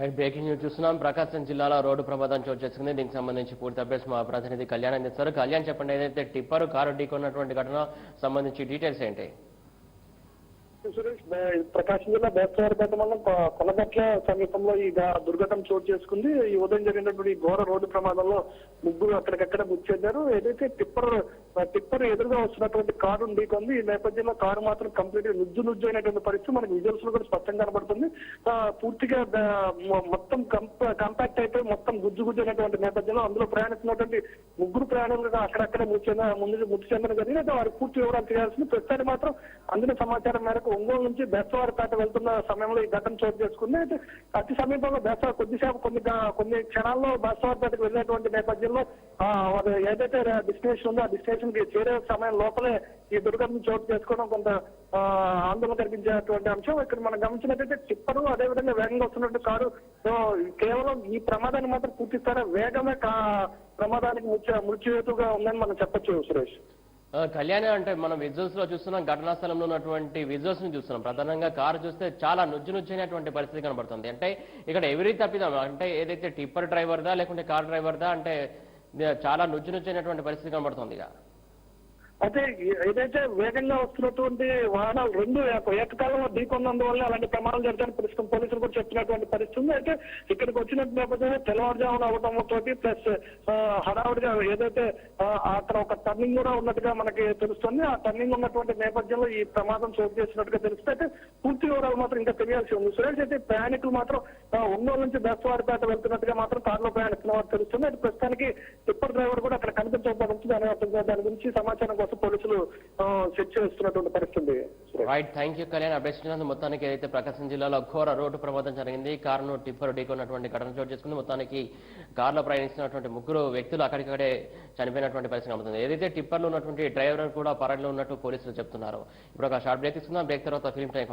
Right breaking news చూస్తున్నాం. ప్రకాశం జిల్లాలో road ప్రమాదం చోటు చేసుకుంది. దీనికి సంబంధించి పూర్తి అప్డేట్స్ మా ప్రతినిధి కళ్యాణ్ అందిస్తారు. కళ్యాణ్ చెప్పండి ఏదైతే టిప్పర్ కారు ఢీకొన్నటువంటి ఘటన సంబంధించి డీటెయిల్స్ ఏంటి? సురేష్ ప్రకాశం జిల్లా బేస్తవారిపేట మండలం కొ- కొనగట్ల సమీపంలో ఈ దుర్ఘటన చోటు చేసుకుంది. ఈ ఉదయం జరిగినటువంటి ఘోర రోడ్డు ప్రమాదంలో ముగ్గురు అక్కడికక్కడ బుక్ చేశారు ఏదైతే టిప్పర్ టిప్పర్ ఎదురుగా వస్తున్నటువంటి కారు ఢీకొంది ఈ నేపథ్యంలో కారు మాత్రం కంప్లీట్ నుజ్జు నుజ్జు అయినటువంటి పరిస్థితి మనకి విజువల్స్లో కూడా స్పష్టంగా కనబడుతుంది. పూర్తిగా మొత్తం కంపాక్ట్ అయిపోయి మొత్తం గుజ్జు గుజ్జు అయినటువంటి నేపథ్యంలో అందులో ప్రయాణిస్తున్నటువంటి ముగ్గురు ప్రయాణికులు అక్కడక్కడ మృతి చెంద ముందు మృతి చెందడం జరిగింది. అయితే వారి పూర్తి వివరాలు తెలియాల్సింది. ప్రస్తుతానికి మాత్రం అందిన సమాచారం మేరకు ఒంగోలు నుంచి బెస్తవారిపేట వెళ్తున్న సమయంలో ఈ ఘటన చోటు చేసుకుంది. అయితే అతి సమీపంలో బెస్తవారి కొద్దిసేపు కొన్ని కొన్ని క్షణాల్లో బెస్తవారిపేటకు వెళ్ళినటువంటి నేపథ్యంలో ఆ, ఏదైతే డెస్టినేషన్ ఉందో ఆ డెస్టినేషన్కి చేరే సమయం లోపలే ఈ దుర్ఘటన చోటు చేసుకోవడం కొంత ఆ, ఆందోళన కలిగించేటువంటి అంశం. ఇక్కడ మనం గమనించినట్టయితే టిప్పరు అదేవిధంగా వేగంగా వస్తున్నట్టు కారు కేవలం ఈ ప్రమాదాన్ని మాత్రం పూర్తిస్తారా? వేగమే కా- ప్రమాదానికి మృత్యు మృత్యుహేతుగా ఉందని మనం చెప్పచ్చు సురేష్. కళ్యాణ్ అంటే మనం విజువల్స్లో చూస్తున్నాం ఘటనా స్థలంలో ఉన్నటువంటి విజువల్స్ని చూస్తున్నాం. ప్రధానంగా కారు చూస్తే చాలా నుజ్జు నుజ్జైనటువంటి పరిస్థితి కనబడుతుంది. అంటే ఇక్కడ ఎవరి తప్పిదం? అంటే ఏదైతే టిప్పర్ డ్రైవర్ దా లేకుంటే కార్ డ్రైవర్ దా అంటే చాలా నుజ్జు నుజ్జైనటువంటి పరిస్థితి కనబడుతుంది ఇక. అయితే ఏదైతే వేగంగా వస్తున్నటువంటి వాహనాలు రెండు ఏకకాలంలో ఢీకొన్నందువల్ల అలాంటి ప్రమాదాలు జరుగుతాయని ప్రస్తుతం పోలీసులు కూడా చెప్తున్నటువంటి పరిస్థితి ఉంది అయితే ఇక్కడికి వచ్చిన నేపథ్యంలో తెల్లవారుజామున అవడం తోటి ప్లస్ హడావుడిగా ఏదైతే అక్కడ ఒక టర్నింగ్ కూడా ఉన్నట్టుగా మనకి తెలుస్తుంది. ఆ టర్నింగ్ ఉన్నటువంటి నేపథ్యంలో ఈ ప్రమాదం చోటు చేసినట్టుగా తెలుస్తుంది. అయితే పూర్తి వివరాలు మాత్రం ఇంకా తెలియాల్సి ఉంది. సురేష్ అయితే ప్రయాణికులు మాత్రం ఒంగోలు నుంచి బెస్తవారిపేట వెళ్తున్నట్టుగా మాత్రం కారులో ప్రయాణిస్తున్న వారు తెలుస్తుంది. అయితే ప్రస్తుతానికి టిప్పర్ డ్రైవర్ కూడా అక్కడ కనిపించబడుతుంది అనే దాని గురించి సమాచారం కోసం పోలీసులు సెర్చ్ చేస్తున్నటువంటి పరిస్థితి. Right thank you Kalyan updates మొత్తానికి ఏదైతే ప్రకాశం జిల్లాలో ఘోర రోడ్డు ప్రమాదం జరిగింది కారును టిప్పర్ ఢీకొన్నటువంటి ఘటన చోటు చేసుకుంది. మొత్తానికి కారులో ప్రయాణిస్తున్నటువంటి ముగ్గురు వ్యక్తులు అక్కడికక్కడే చనిపోయినటువంటి పరిస్థితి కనబడుతుంది. ఏదైతే టిప్పర్లో ఉన్నటువంటి డ్రైవర్ కూడా పరాడిలో ఉన్నట్టు పోలీసులు చెప్తున్నారు. ఇప్పుడు ఒక షార్ట్ బ్రేక్ తీసుకుందాం. బ్రేక్ తర్వాత ఫిలిం టైం